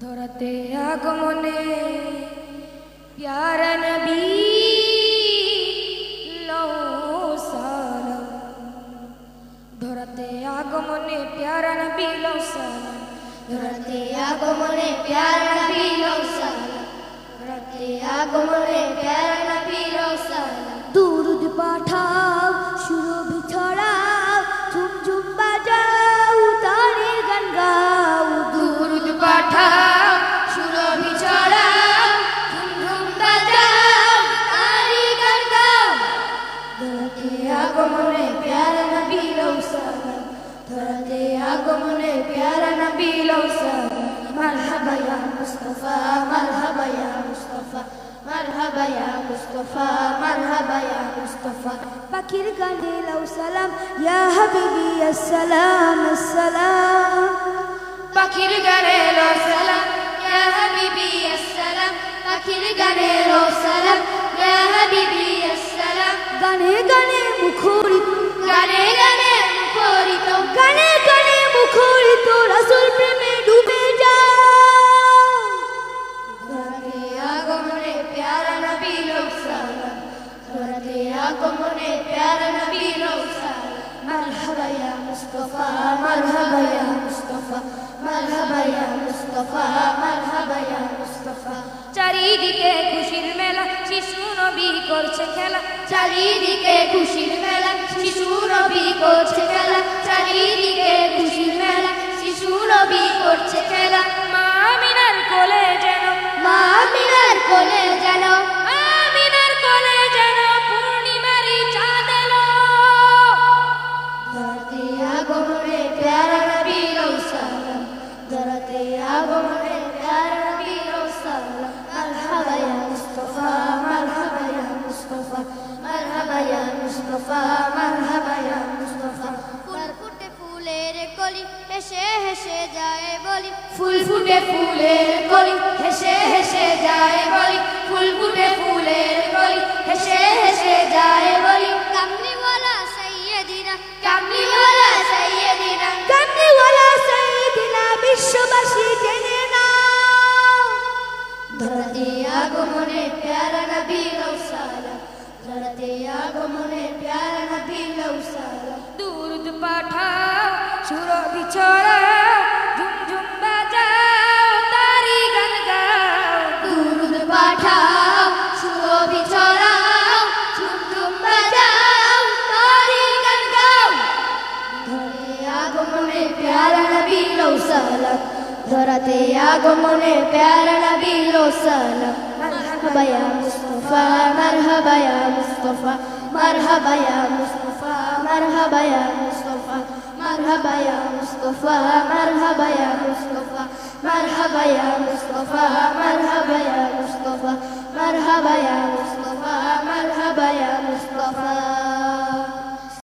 ধরতে আগমনে প্যারা নবী লও সালাম ধরতে আগমনে প্যারা নবী লও সালাম ধরতে আগমনে প্যারা নবী রসালা ধরতে আগমনে প্যারা ने प्यारा नबी लौसन तरते आगम ने प्यारा नबी लौसन مرحبا يا مصطفى مرحبا يا مصطفى مرحبا يا مصطفى مرحبا يا مصطفى بكير غني لو سلام يا حبيبي السلام السلام بكير غني لو سلام يا حبيبي السلام بكير غني لو مصطفى مرحبا يا مصطفى مرحبا يا مصطفى مرحبا يا مصطفى চারিদিকে খুশির মেলা শিশু নবী করছে খেলা চারিদিকে খুশির মেলা শিশু নবী করছে খেলা চারিদিকে খুশির মেলা زيارتي يا بوحي يا نبي وسهلا مرحبا يا مصطفى مرحبا يا مصطفى مرحبا يا مصطفى مرحبا يا مصطفى ফুল ফুটে ফুলের কলি হেসে হেসে যায় বলি ফুল ফুটে ফুলের কলি হেসে হেসে যায় বলি ফুল ফুটে ফুলের আগমনে প্যারা নবী রসালা ধরতে আগমনে প্যারা নবী রসালা দুরুদ পাঠাও সুরভি ছড়াও ঝুমঝুম বাজাও তারি গান গাও দুরুদ পাঠাও সুরভি ছড়াও ঝুমঝুম বাজাও তারি গান গাও ধরতে আগমনে প্যারা নবী রসালা ধরতে আগমনে প্যারা নবী রসালা مرحبا يا مصطفى مرحبا يا مصطفى مرحبا يا مصطفى مرحبا يا مصطفى مرحبا يا مصطفى مرحبا يا مصطفى مرحبا يا مصطفى مرحبا يا مصطفى مرحبا يا مصطفى مرحبا يا مصطفى